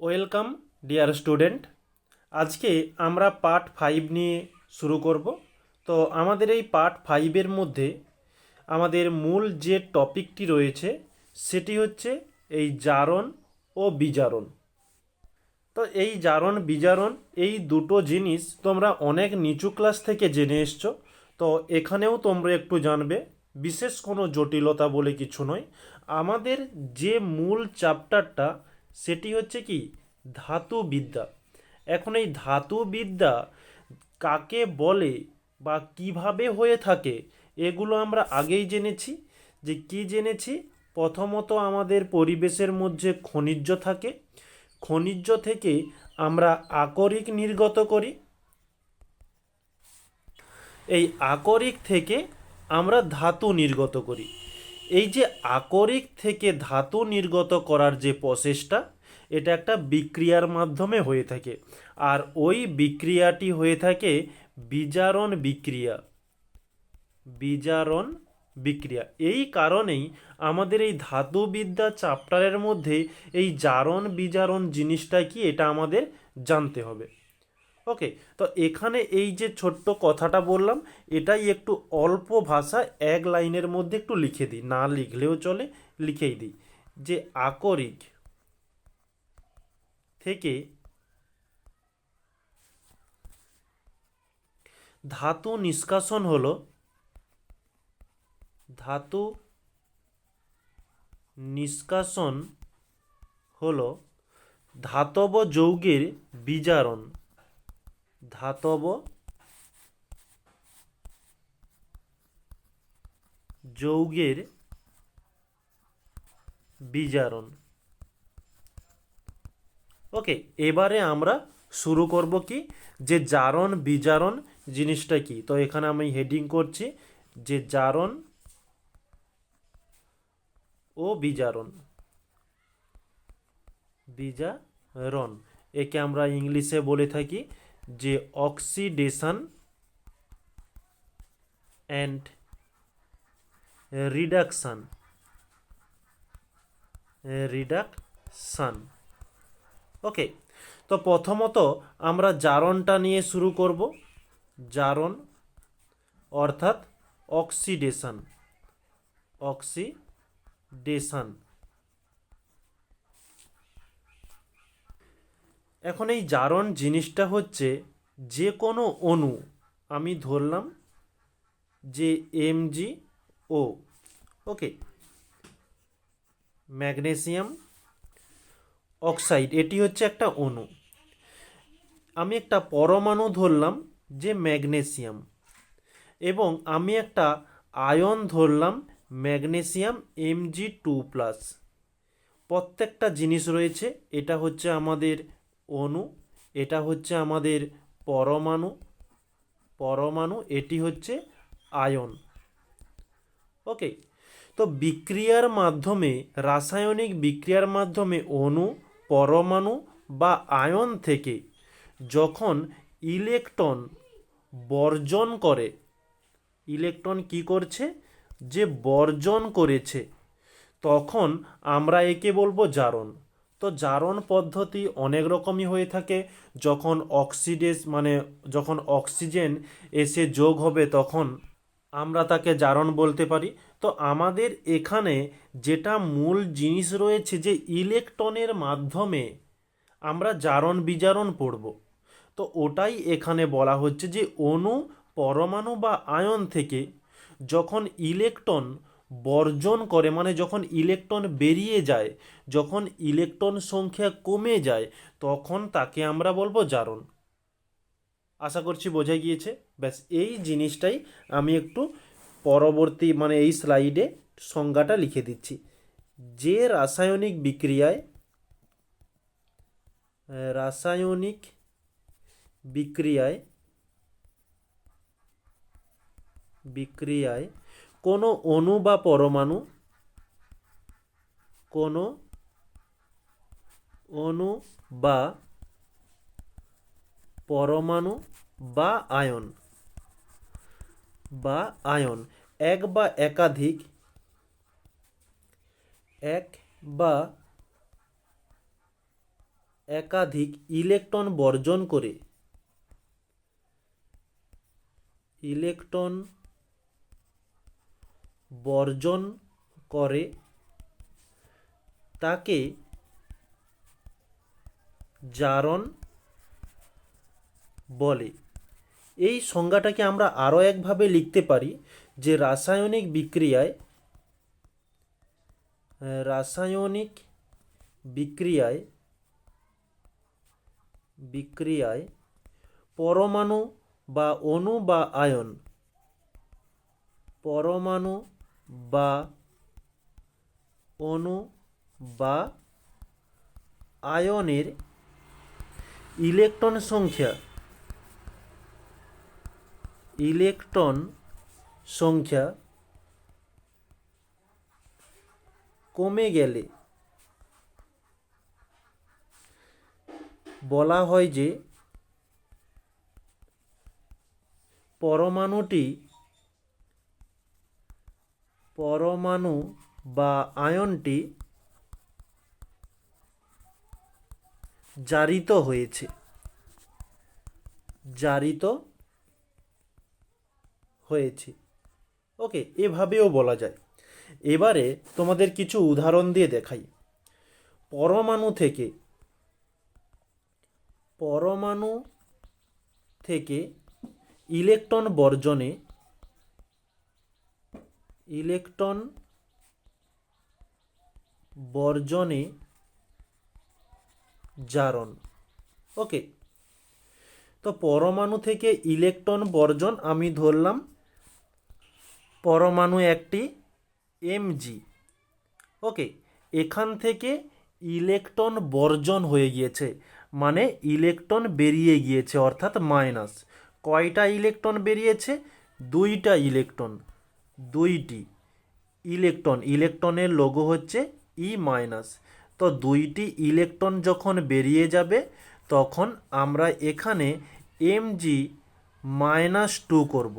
Welcome, dear student. আজকে আমরা part five নিয়ে শুরু করব। তো আমাদের এই পার্ট ফাইভের মধ্যে আমাদের মূল যে টপিকটি রয়েছে, সেটি হচ্ছে এই জারণ ও বিজারণ। তো এই জারণ, বিজারণ, এই দুটো জিনিস তোমরা অনেক নিচু ক্লাস থেকে জেনে এসছো। তো এখানেও তোমরা একটু জানবে, বিশেষ কোনো জটিলতা বলে কিছু নয়। আমাদের যে মূল চ্যাপ্টারটা সেটি হচ্ছে কি? ধাতুবিদ্যা। এখন এই ধাতুবিদ্যা কাকে বলে বা কীভাবে হয়ে থাকে, এগুলো আমরা আগেই জেনেছি। যে কি জেনেছি? প্রথমত আমাদের পরিবেশের মধ্যে খনিজ থাকে। খনিজ থেকে আমরা আকরিক নির্গত করি। এই আকরিক থেকে আমরা ধাতু নির্গত করি। এই যে আকরিক থেকে ধাতু নির্গত করার যে প্রসেসটা, এটা একটা বিক্রিয়ার মাধ্যমে হয়ে থাকে। আর ওই বিক্রিয়াটি হয়ে থাকে বিজারণ বিক্রিয়া। বিজারণ বিক্রিয়া। এই কারণেই আমাদের এই ধাতুবিদ্যা চ্যাপ্টারের মধ্যে এই জারণ বিজারণ জিনিসটা কি, এটা আমাদের জানতে হবে। ওকে তো এখানে এই যে ছোট্ট কথাটা বললাম, এটাই একটু অল্প ভাষা, এক লাইনের মধ্যে একটু লিখে দিই। না লিখলেও চলে, লিখেই দিই। যে আকরিক থেকে ধাতু নিষ্কাশন হলো, ধাতু নিষ্কাশন হলো ধাতব যৌগের বিজারণ। ধাতব যৌগের বিজারণ। ওকে, এবারে আমরা শুরু করব কি? যে জারণ, বিজারণ জিনিসটা কি? তো এখানে আমি হেডিং করছি, যে জারণ ও বিজারণ। বিজারণ, একে আমরা ইংলিশে বলে থাকি যে oxidation and reduction reduction okay তো প্রথমত আমরা জারণটা নিয়ে শুরু করব। জারণ অর্থাৎ অক্সিডেশন অক্সিডেশন। এখন এই জারণ জিনিসটা হচ্ছে যে কোনো অণু, আমি ধরলাম যে M G O okay magnesium oxide, এটি হচ্ছে একটা অণু। আমি একটা পরমাণু ধরলাম যে ম্যাগনেসিয়াম, এবং আমি একটা আয়ন ধরলাম ম্যাগনেসিয়াম এমজি টু প্লাস প্রত্যেকটা জিনিস রয়েছে, এটা হচ্ছে আমাদের অণু এটা হচ্ছে আমাদের পরমাণু পরমাণু, এটি হচ্ছে আয়ন। ওকে তো বিক্রিয়ার মাধ্যমে, রাসায়নিক বিক্রিয়ার মাধ্যমে অণু পরমাণু বা আয়ন থেকে যখন ইলেকট্রন বর্জন করে, ইলেকট্রন কি করছে? যে বর্জন করেছে, তখন আমরা একে বলব জারণ। তো জারণ পদ্ধতি অনেক রকমই হয়ে থাকে। যখন অক্সিডেস মানে যখন অক্সিজেন এসে যোগ হবে তখন আমরা তাকে জারণ বলতে পারি। তো আমাদের এখানে যেটা মূল জিনিস রয়েছে যে ইলেকট্রনের মাধ্যমে আমরা জারণ বিজারণ পড়ব। তো ওটাই এখানে বলা হচ্ছে যে অণু, পরমাণু বা আয়ন থেকে যখন ইলেকট্রন বর্জন করে মানে যখন ইলেকট্রন বেরিয়ে যায়, যখন ইলেকট্রন সংখ্যা কমে যায়, তখন তাকে আমরা বলব জারণ। আশা করছি বোঝা গিয়েছে। ব্যাস, এই জিনিসটাই আমি একটু পরবর্তী মানে এই স্লাইডে সংজ্ঞাটা লিখে দিচ্ছি। যে রাসায়নিক বিক্রিয়ায় রাসায়নিক বিক্রিয়ায় বিক্রিয়ায় কোনো অণু বা পরমাণু, কোনো অণু বা পরমাণু বা আয়ন বা আয়ন, এক বা একাধিক, এক বা একাধিক ইলেকট্রন বর্জন করে, ইলেকট্রন বর্জন করে, তাকে জারণ বলে। এই সংজ্ঞাটাকে আমরা আরও একভাবে লিখতে পারি যে রাসায়নিক বিক্রিয়ায় রাসায়নিক বিক্রিয়ায় বিক্রিয়ায় পরমাণু বা অণু বা আয়ন, পরমাণু বা অণু বা আয়নের ইলেকট্রন সংখ্যা। ইলেকট্রন সংখ্যা কমে গেলে বলা হয় যে পরমাণুটি পরমাণু বা আয়নটি জারিত হয়েছে। জারিত হয়েছে। ওকে, এভাবেও বলা যায়। এবারে তোমাদের কিছু উদাহরণ দিয়ে দেখাই। পরমাণু থেকে পরমাণু থেকে ইলেকট্রন বর্জনে ইলেকট্রন বর্জনে জারণ। ওকে তো পরমাণু থেকে ইলেকট্রন বর্জন আমি ধরলাম। পরমাণু একটি এমজি ওকে এখান থেকে ইলেকট্রন বর্জন হয়ে গিয়েছে। মানে ইলেকট্রন বেরিয়ে গিয়েছে, অর্থাৎ মাইনাস। কয়টা ইলেকট্রন বেরিয়েছে? দুইটা ইলেকট্রন। দুইটি। ইলেকট্রন, ইলেকট্রনের লোগো হচ্ছে ই মাইনাস তো দুইটি ইলেকট্রন যখন বেরিয়ে যাবে, তখন আমরা এখানে এমজি মাইনাস টু করব।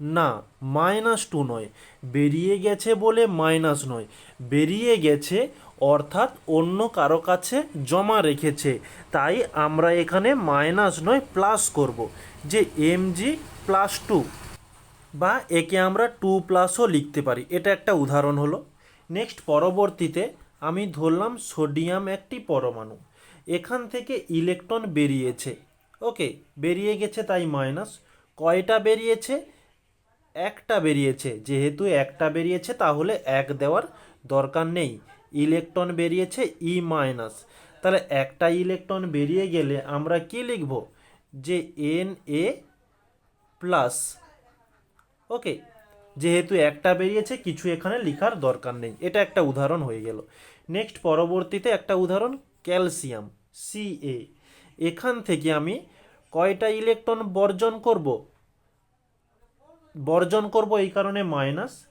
না মাইনাস টু নয়। বেরিয়ে গেছে বলে মাইনাস নয়। বেরিয়ে গেছে, অর্থাৎ অন্য কারও কাছে জমা রেখেছে। তাই আমরা এখানে মাইনাস নয় প্লাস করব। যে এমজি প্লাস টু বা একে আমরা টু প্লাসও লিখতে পারি। এটা একটা উদাহরণ হলো। নেক্সট পরবর্তীতে আমি ধরলাম সোডিয়াম একটি পরমাণু। এখান থেকে ইলেকট্রন বেরিয়েছে। ওকে, বেরিয়ে গেছে তাই মাইনাস। কয়টা বেরিয়েছে? একটা বেরিয়েছে। যেহেতু একটা বেরিয়েছে, তাহলে এক দেওয়ার দরকার নেই। ইলেকট্রন বেরিয়েছে, ই মাইনাস। তাহলে একটা ইলেকট্রন বেরিয়ে গেলে আমরা কি লিখব? যে এন এ প্লাস ওকে, যেহেতু একটা বেরিয়েছে, কিছু এখানে লেখার দরকার নেই। এটা একটা উদাহরণ হয়ে গেল। নেক্সট, পরবর্তীতে একটা উদাহরণ, ক্যালসিয়াম সি এ এখান থেকে আমি কয়টা ইলেকট্রন বর্জন করব? বর্জন করব এই কারণে মাইনাস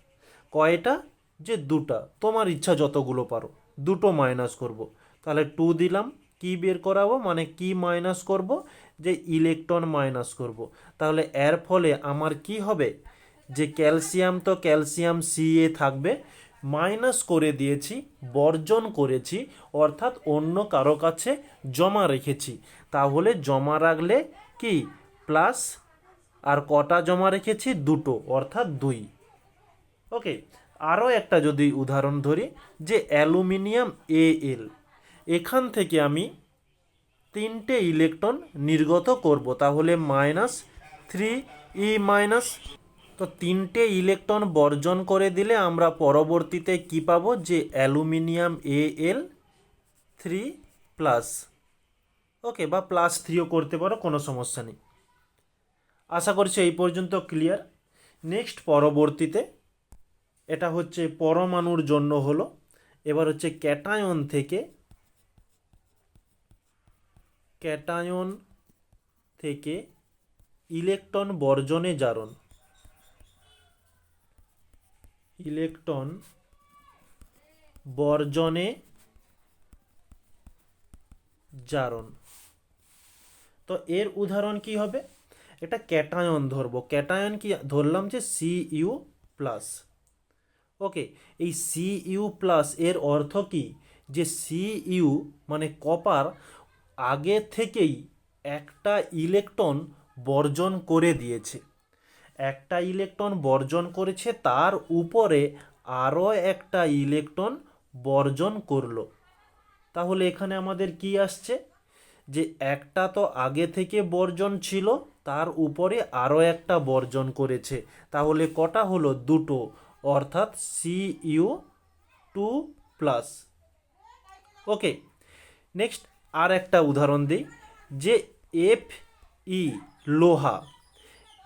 কয়টা? যে দুটা। তোমার ইচ্ছা যতগুলো পারো, দুটো মাইনাস করব। তাহলে টু দিলাম, কি বের করাবো? মানে কি মাইনাস করব? যে ইলেকট্রন মাইনাস করব। তাহলে এর ফলে আমার কি হবে? যে ক্যালসিয়াম তো ক্যালসিয়াম সি এ থাকবে, মাইনাস করে দিয়েছি, বর্জন করেছি, অর্থাৎ অন্য কারও কাছে জমা রেখেছি। তাহলে জমা রাখলে কি? প্লাস আর কটা জমা রেখেছি? দুটো, অর্থাৎ দুই। ওকে, আরও একটা যদি উদাহরণ ধরি, যে অ্যালুমিনিয়াম এ এল এখান থেকে আমি তিনটে ইলেকট্রন নির্গত করব। তাহলে মাইনাস থ্রি ই মাইনাস তো তিনটে ইলেকট্রন বর্জন করে দিলে আমরা পরবর্তীতে কি পাবো? যে aluminium A L three plus okay, বা প্লাস থ্রিও করতে পারো, কোনো সমস্যা নেই। আশা করছি এই পর্যন্ত ক্লিয়ার নেক্সট পরবর্তীতে, এটা হচ্ছে পরমাণুর জন্য হলো। এবার হচ্ছে ক্যাটায়ন থেকে ক্যাটায়ন থেকে ইলেকট্রন বর্জনে জারণ। ইলেকট্রন বর্জনে জারণ। তো এর উদাহরণ কি হবে? এটা ক্যাটায়ন ধরবো। ক্যাটায়ন কি? ধরলাম যে সি ইউ প্লাস ওকে, এই সি ইউ প্লাস এর অর্থ কি? যে সি ইউ মানে কপার আগে থেকেই একটা ইলেকট্রন বর্জন করে দিয়েছে। একটা ইলেকট্রন বর্জন করেছে, তার উপরে আরও একটা ইলেকট্রন বর্জন করল। তাহলে এখানে আমাদের কি আসছে? যে একটা তো আগে থেকে বর্জন ছিল, তার উপরে আরও একটা বর্জন করেছে। তাহলে কটা হলো? দুটো। অর্থাৎ C U two plus. Okay, next আর একটা উদাহরণ দিই। যে এফ ই, লোহা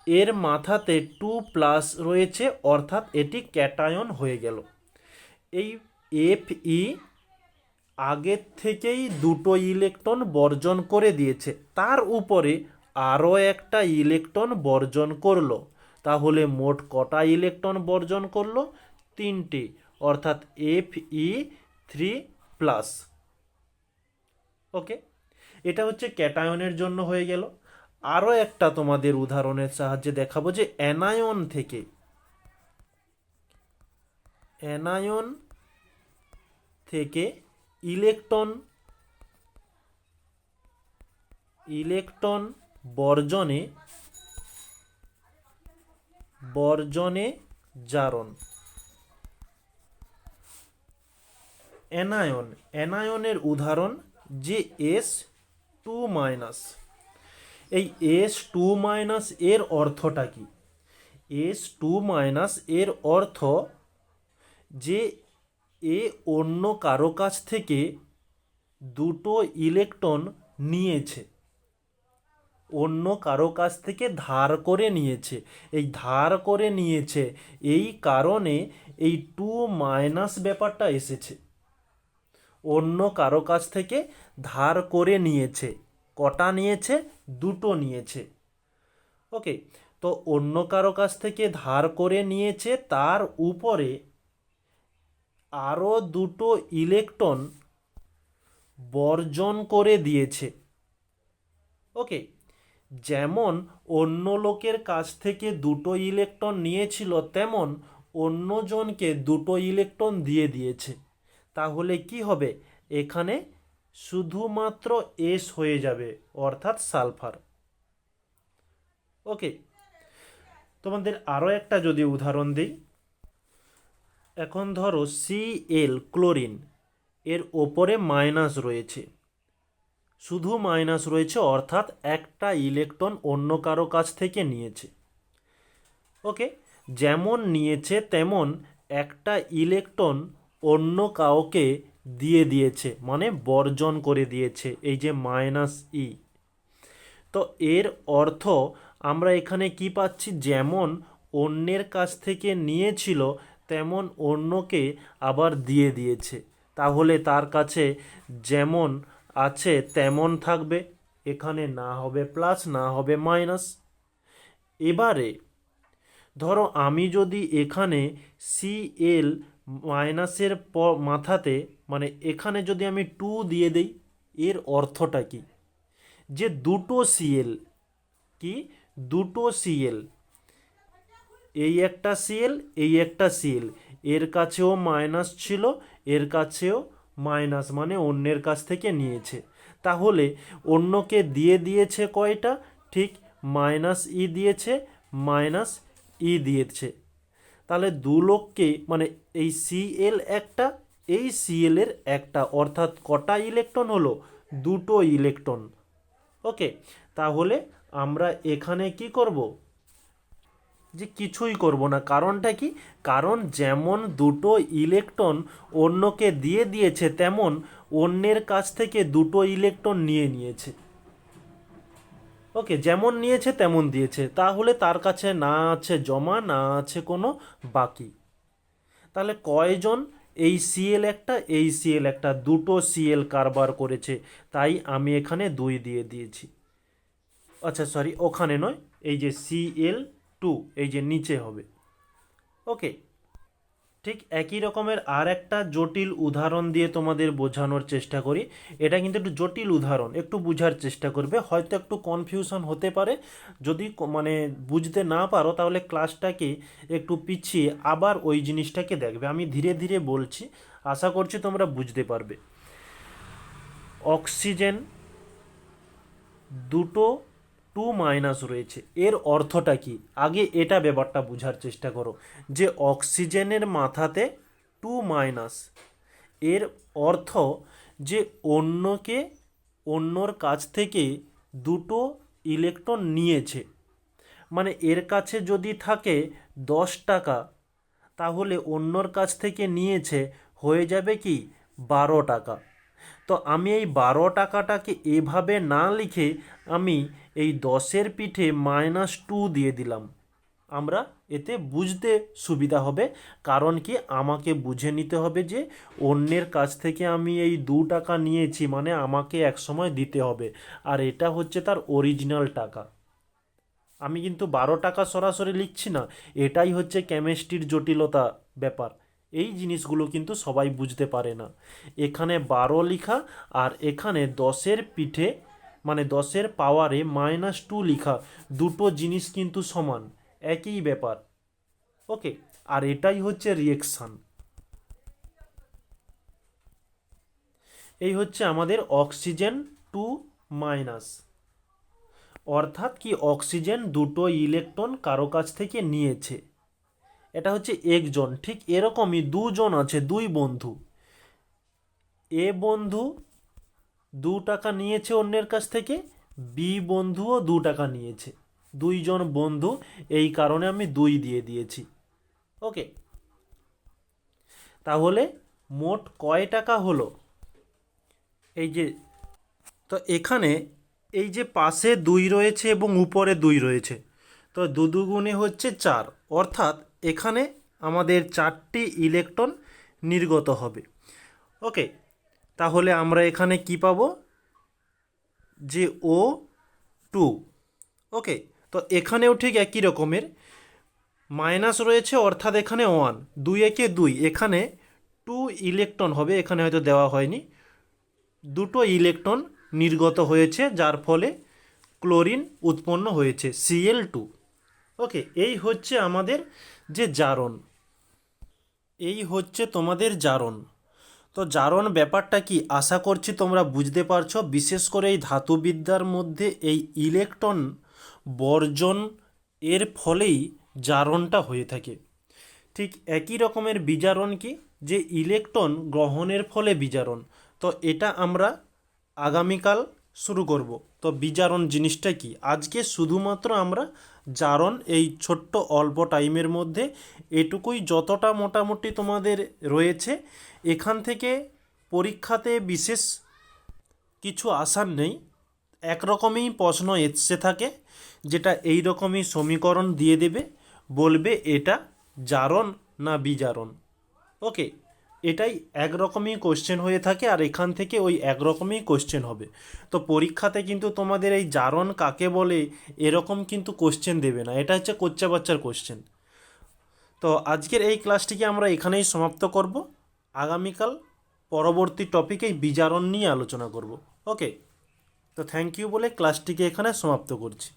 এর মাথাতে টু প্লাস রয়েছে, অর্থাৎ এটি ক্যাটায়ন হয়ে গেল। এই এফ ই আগের থেকেই দুটো ইলেকট্রন বর্জন করে দিয়েছে, তার উপরে আরও একটা ইলেকট্রন বর্জন করল। তাহলে মোট কটা ইলেকট্রন বর্জন করল? তিনটে, অর্থাৎ F E three plus. Okay? এটা হচ্ছে ক্যাটায়নের জন্য হয়ে গেল। আরও একটা তোমাদের উদাহরণের সাহায্যে দেখাবো যে অ্যানায়ন থেকে। অ্যানায়ন থেকে ইলেকট্রন ইলেকট্রন বর্জনে বর্জনে জারণ। অ্যানায়ন, অ্যানায়নের উদাহরণ যে এস টু মাইনাস। এই এস টু মাইনাস এর অর্থটা কি? এস টু মাইনাস এর অর্থ যে এ অন্য কারও কাছ থেকে দুটো ইলেকট্রন নিয়েছে। অন্য কারও কাছ থেকে ধার করে নিয়েছে। এই ধার করে নিয়েছে, এই কারণে এই টু মাইনাস ব্যাপারটা এসেছে। অন্য কারও কাছ থেকে ধার করে নিয়েছে। কটা নিয়েছে? দুটো নিয়েছে। ওকে তো অন্য কারও কাছ থেকে ধার করে নিয়েছে, তার উপরে আরও দুটো ইলেকট্রন বর্জন করে দিয়েছে। ওকে যেমন অন্য লোকের কাছ থেকে দুটো ইলেকট্রন নিয়েছিল, তেমন অন্যজনকে দুটো ইলেকট্রন দিয়ে দিয়েছে। তাহলে কি হবে? এখানে শুধুমাত্র এস হয়ে যাবে, অর্থাৎ সালফার। ওকে তোমাদের আরও একটা যদি উদাহরণ দিই। এখন ধরো সি এল ক্লোরিন এর ওপরে মাইনাস রয়েছে। শুধু মাইনাস রয়েছে, অর্থাৎ একটা ইলেকট্রন অন্য কারও কাছ থেকে নিয়েছে। ওকে যেমন নিয়েছে তেমন একটা ইলেকট্রন অন্য কাউকে দিয়ে দিয়েছে মানে বর্জন করে দিয়েছে, এই যে মাইনাস ই। তো এর অর্থ আমরা এখানে কি পাচ্ছি? যেমন অন্যের কাছ থেকে নিয়েছিল, তেমন অন্যকে আবার দিয়ে দিয়েছে। তাহলে তার কাছে যেমন আছে, তেমন থাকবে। এখানে না হবে প্লাস, না হবে মাইনাস। এবারে, ধরো আমি যদি এখানে সি এল মাইনাসের মাথাতে মানে এখানে যদি আমি টু দিয়ে দেই, এর অর্থটা কি? যে দুটো সিএল কি? দুটো সিএল এই একটা সিএল এই একটা সিএল এর কাছেও মাইনাস ছিল, এর কাছেও মাইনাস মানে অন্যের কাছ থেকে নিয়েছে। তাহলে অন্যকে দিয়ে দিয়েছে কয়টা? ঠিক মাইনাস ই দিয়েছে মাইনাস ই দিয়েছে। তাহলে দু লোককে মানে এই সিএল একটা এই সিএল এর একটা, অর্থাৎ কটা ইলেকট্রন হলো? দুটো ইলেকট্রন। ওকে, তাহলে আমরা এখানে কি করব? যে কিছুই করব না। কারণটা কি? কারণ যেমন দুটো ইলেকট্রন অন্যকে দিয়ে দিয়েছে, তেমন অন্যের কাছ থেকে দুটো ইলেকট্রন নিয়ে নিয়েছে। ওকে, যেমন নিয়েছে, তেমন দিয়েছে। তাহলে তার কাছে না আছে জমা, না আছে কোনো বাকি। তাহলে কয়জন এই সিএল একটা, এই সিএল একটা, দুটো সিএল কারবার করেছে, তাই আমি এখানে দুই দিয়ে দিয়েছি। আচ্ছা সরি ওখানে নয়, এই যে সিএল টু এই যে নিচে হবে। ওকে ঠিক একই রকমের আর একটা জটিল উদাহরণ দিয়ে তোমাদের বোঝানোর চেষ্টা করি। এটা কিন্তু একটু জটিল উদাহরণ, একটু বুঝার চেষ্টা করবে। হয়তো একটু কনফিউশন হতে পারে। যদি মানে বুঝতে না পারো, তাহলে ক্লাসটাকে একটু পিছিয়ে আবার ওই জিনিসটাকে দেখবে। আমি ধীরে ধীরে বলছি, আশা করছি তোমরা বুঝতে পারবে। অক্সিজেন দুটো টু মাইনাস রয়েছে। এর অর্থটা কি? আগে এটা ব্যাপারটা বোঝার চেষ্টা করো যে অক্সিজেনের মাথাতে টু মাইনাস এর অর্থ যে অন্যকে, অন্যর কাছ থেকে দুটো ইলেকট্রন নিয়েছে। মানে এর কাছে যদি থাকে দশ টাকা, তাহলে অন্যর কাছ থেকে নিয়েছে হয়ে যাবে কি? বারো টাকা। তো আমি এই বারো টাকাটাকে এভাবে না লিখে আমি এই দশের পিঠে মাইনাস টু দিয়ে দিলাম। আমরা এতে বুঝতে সুবিধা হবে, কারণ কি আমাকে বুঝে নিতে হবে যে অন্যের কাছ থেকে আমি এই দু টাকা নিয়েছি মানে আমাকে এক সময় দিতে হবে। আর এটা হচ্ছে তার অরিজিনাল টাকা। আমি কিন্তু বারো টাকা সরাসরি লিখছি না, এটাই হচ্ছে কেমিস্ট্রির জটিলতা ব্যাপার। এই জিনিসগুলো কিন্তু সবাই বুঝতে পারে না। এখানে বারো লিখা, আর এখানে দশের পিঠে মানে দশের পাওয়ারে মাইনাস টু লিখা, দুটো জিনিস কিন্তু সমান, একই ব্যাপার। ওকে আর এটাই হচ্ছে রিয়েকশান এই হচ্ছে আমাদের অক্সিজেন টু মাইনাস অর্থাৎ কি অক্সিজেন দুটো ইলেকট্রন কারও কাছ থেকে নিয়েছে। এটা হচ্ছে একজন, ঠিক এরকমই দুজন আছে, দুই বন্ধু। এ বন্ধু দু টাকা নিয়েছে অন্যের কাছ থেকে বি বন্ধুও দু টাকা নিয়েছে। দুইজন বন্ধু, এই কারণে আমি দুই দিয়ে দিয়েছি। ওকে তাহলে মোট কয় টাকা হলো? এই যে, তো এখানে এই যে পাশে দুই রয়েছে এবং উপরে দুই রয়েছে, তো দু দুগুণে হচ্ছে চার। অর্থাৎ এখানে আমাদের চারটি ইলেকট্রন নির্গত হবে। ওকে তাহলে আমরা এখানে কি পাবো? যে ও টু। ওকে, তো এখানেও ঠিক একই রকমের। মাইনাস রয়েছে অর্থাৎ এখানে ওয়ান। দুই একে দুই। এখানে টু ইলেকট্রন হবে, এখানে হয়তো দেওয়া হয়নি। দুটো ইলেকট্রন নির্গত হয়েছে, যার ফলে ক্লোরিন উৎপন্ন হয়েছে সিএল টু ওকে, এই হচ্ছে আমাদের যে জারণ। এই হচ্ছে তোমাদের জারণ। তো জারণ ব্যাপারটা কি? আশা করছি তোমরা বুঝতে পারছ। বিশেষ করে এই ধাতুবিদ্যার মধ্যে এই ইলেকট্রন বর্জন এর ফলেই জারণটা হয়ে থাকে। ঠিক একই রকমের বিজারণ কি? যে ইলেকট্রন গ্রহণের ফলে বিজারণ। তো এটা আমরা আগামীকাল শুরু করব। তো বিজারণ জিনিসটা কি? আজকে শুধুমাত্র আমরা জারণ এই ছোট্ট অল্প টাইমের মধ্যে এটুকুই যতটা মোটামুটি তোমাদের রয়েছে এখান থেকে পরীক্ষাতে বিশেষ কিছু আসার নেই। একরকমই প্রশ্ন এসছে থাকে, যেটা এই রকমই সমীকরণ দিয়ে দেবে, বলবে এটা জারণ না বিজারণ। ওকে, এটাই একরকমই কোশ্চেন হয়ে থাকে আর এখান থেকে ওই একরকমই কোশ্চেন হবে। তো পরীক্ষাতে কিন্তু তোমাদের এই জারণ কাকে বলে এরকম কিন্তু কোশ্চেন দেবে না, এটা হচ্ছে কোচ্চা বাচ্চার কোশ্চেন তো আজকের এই ক্লাসটিকে আমরা এখানেই সমাপ্ত করব। আগামীকাল পরবর্তী টপিকে বিজারণ নিয়ে আলোচনা করব। ওকে তো থ্যাংক ইউ বলে ক্লাসটিকে এখানে সমাপ্ত করছি।